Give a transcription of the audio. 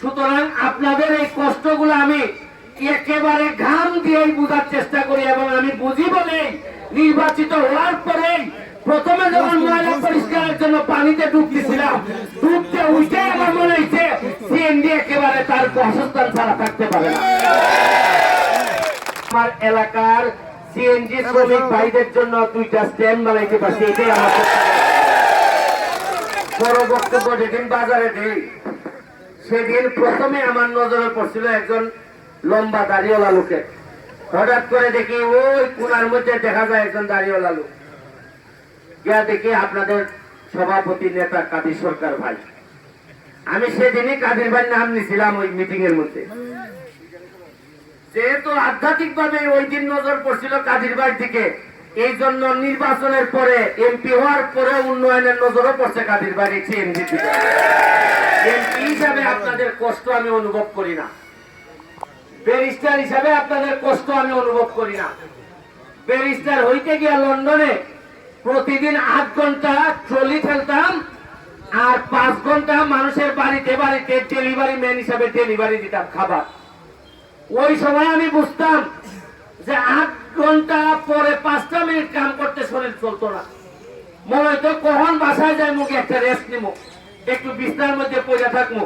সুতরাং আপনাদের এই কষ্টগুলো আমি একেবারে ঘাম দিয়েই বোঝার চেষ্টা করি এবং আমি বুঝি বলেই নির্বাচিত হওয়ার পরেই প্রথমে যখন ময়লা পরিষ্কারের জন্য পানিতে ডুবতেছিলাম ডুবতে উঠে আমার মনে হয়েছে সিএনডি একেবারে তার বাসস্থান ছাড়া থাকতে পারে না। আমার এলাকার সিএনজি শ্রমিক ভাইদের জন্য দুইটা স্ট্যান্ড বানাইতে পারছি এটাই আমার বড় বক্তব্য যেদিন বাজারে দেই সেদিন প্রথমে আমার নজরে পড়ছিল একজন লম্বা দাড়িওয়ালা লোকের। হঠাৎ করে দেখি ওই কোনার মধ্যে দেখা যায় একজন দাড়িওয়ালা লোক। গিয়া দেখি আপনাদের সভাপতি নেতা কাদির সরকার ভাই। আমি সেদিনই কাদির ভাই নাম নিছিলাম ওই মিটিং এর মধ্যে। যেহেতু আধ্যাত্মিক ভাবে ওই দিন নজর পড়ছিল কাদির ভাই দিকে, এই জন্য নির্বাচনের পরে এমপি হওয়ার পরে উন্নয়নের নজরও পড়ছে কাদির ভাই এমপি আপনাদের কষ্ট আমি অনুভব করি না। ব্যারিস্টার হিসাবে আপনাদের কষ্ট আমি অনুভব করি না। ব্যারিস্টার হইতে গিয়া লন্ডনে প্রতিদিন আট ঘণ্টা ট্রলি ফেলতাম আর পাঁচ ঘণ্টা মানুষের বাড়িতে বাড়িতে ডেলিভারি ম্যান হিসাবে ডেলিভারি দিতাম খাবার। ওই সময় আমি বুঝতাম যে আট ঘণ্টা পরে পাঁচটা মিনিট কাম করতে শরীর চলতো না। মনে হয়তো কখন বাসায় যাই মুখে একটা রেস্ট নিব একটু বিছনার মধ্যে পয়সা থাকব